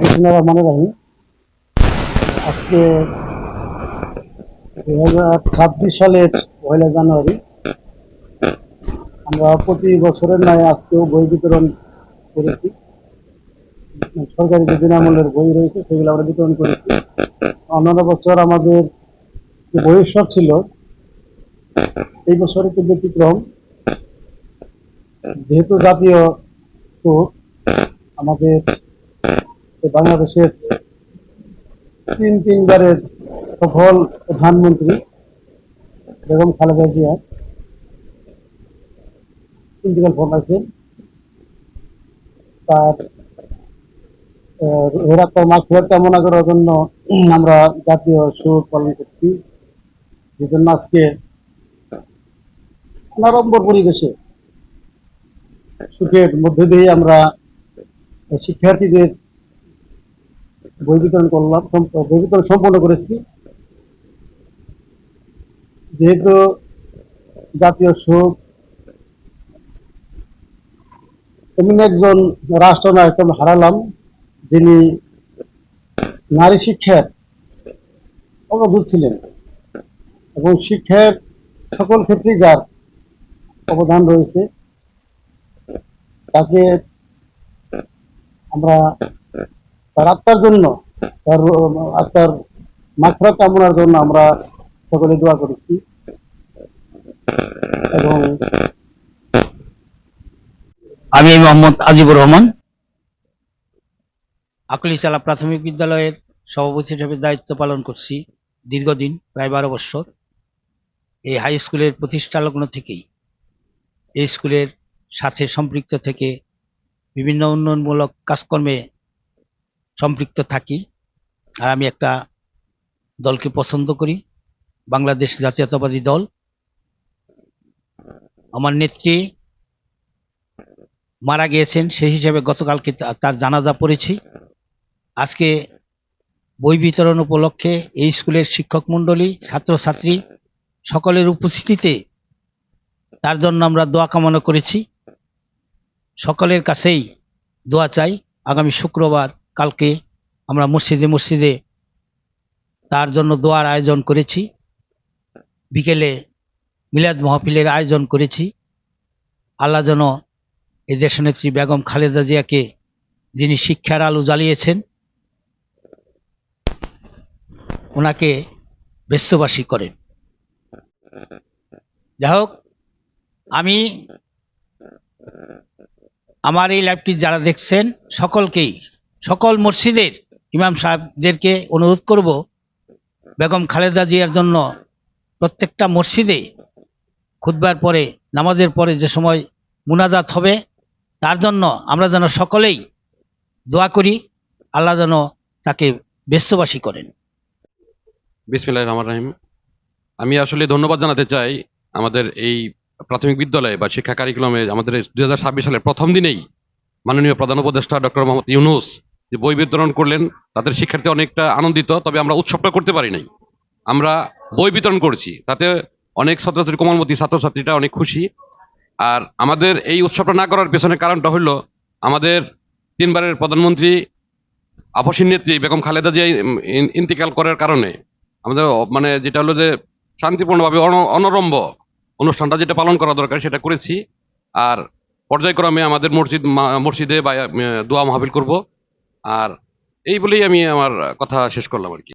বিসমুল্লাহ রহমান রাহিম আজকে দুই হাজার ছাব্বিশ সালের পয়লা জানুয়ারি। আমরা প্রতি বছরের নয় আজকেও বই বিতরণ করেছি। সরকারি যে বিনামূল্যের বই রয়েছে, সেগুলো আমরা বিতরণ করেছি। অন্যান্য বছর আমাদের যে উৎসব ছিল, এই বছর একটু ব্যতিক্রম যেহেতু জাতীয় শোক আমাদের বাংলাদেশের তিন তিনবারের সফল প্রধানমন্ত্রী বেগম খালেদা জিয়া ইন্টিগ্রাল ফরমাইছেন তার হেরাত্মার মাছ ফেরত কামনা করার জন্য আমরা জাতীয় সুর পালন করছি যে জন্য আজকে অনারম্বর পরিবেশে সুখের মধ্যে দিয়ে আমরা শিক্ষার্থীদের বই বিতরণ করলাম, সম- বই বিতরণ সম্পন্ন করেছি। যেহেতু জাতীয় শোক এমন একজন রাষ্ট্রনায়ক আমরা হারালাম, যিনি নারী শিক্ষার অবভূত ছিলেন এবং শিক্ষার সকল ক্ষেত্রেই যার অবদান রয়েছে, তাকে আমরা তার আত্মার জন্য তার আত্মার মাত্রা কামনার জন্য আমরা সকলে দোয়া করেছি। এবং আমি মোহাম্মদ আজিবুর রহমান। আকলিচালা প্রাথমিক বিদ্যালয়ের সভাপতি হিসেবে দায়িত্ব পালন করছি দীর্ঘদিন প্রায় বারো বছর। এই হাই স্কুলের প্রতিষ্ঠা লগ্ন থেকেই এই স্কুলের সাথে সম্পৃক্ত থেকে বিভিন্ন উন্নয়নমূলক কাজকর্মে সম্পৃক্ত থাকি। আর আমি একটা দলকে পছন্দ করি, বাংলাদেশ জাতীয়তাবাদী দল। আমার নেত্রী মারা গিয়েছেন, সেই হিসাবে গতকালকে তার জানাজা পড়েছি। আজকে বই বিতরণ উপলক্ষে এই স্কুলের শিক্ষক মণ্ডলী, ছাত্রছাত্রী সকলের উপস্থিতিতে তার জন্য আমরা দোয়া কামনা করেছি। সকলের কাছেই দোয়া চাই। আগামী শুক্রবার কালকে আমরা মসজিদে মসজিদে তার জন্য দোয়ার আয়োজন করেছি। বিকেলে মিলাদ মাহফিলের আয়োজন করেছি। আল্লাহ যেন এই দেশনেত্রী বেগম খালেদা জিয়াকে, যিনি শিক্ষার আলো জ্বালিয়েছেন, ওনাকে ব্যস্তবাসী করেন। যাই হোক, আমি আমার এই লাইভটি যারা দেখছেন, সকলকেই সকল মসজিদের ইমাম সাহেবদেরকে অনুরোধ করব, বেগম খালেদা জিয়ার জন্য প্রত্যেকটা মসজিদে খুদবার পরে, নামাজের পরে যে সময় মুনাজাত হবে, তার জন্য আমরা যেন সকলেই দোয়া করি, আল্লাহ যেন তাকে ব্যস্তবাসী করেন। বিসমিল্লাহ রহমান রাহিম। আমি আসলে ধন্যবাদ জানাতে চাই আমাদের এই প্রাথমিক বিদ্যালয়ে বা শিক্ষা কারিকুলামে আমাদের দুই হাজার ছাব্বিশ সালের প্রথম দিনেই মাননীয় প্রধান উপদেষ্টা ডক্টর মোহাম্মদ ইউনুস যে বই বিতরণ করলেন, তাদের শিক্ষার্থী অনেকটা আনন্দিত, তবে আমরা উৎসবটা করতে পারি নাই। আমরা বই বিতরণ করছি, তাতে অনেক ছাত্রছাত্রী, কোমলমতি ছাত্রছাত্রীরা অনেক খুশি। আর আমাদের এই উৎসবটা না করার পেছনে কারণটা হলো আমাদের তিনবারের প্রধানমন্ত্রী আপসীন নেত্রী বেগম খালেদা জিয়া ইন- ইন- ইন্তিকাল করার কারণে আমাদের মানে যেটা হলো যে শান্তিপূর্ণভাবে অন- অনরম্ব অনুষ্ঠানটা যেটা পালন করা দরকার সেটা করেছি। আর পর্যায়ক্রমে আমাদের মসজিদ মসজিদে বা দোয়া মাহফিল করব। আর এই বলেই আমি আমার কথা শেষ করলাম আর কি।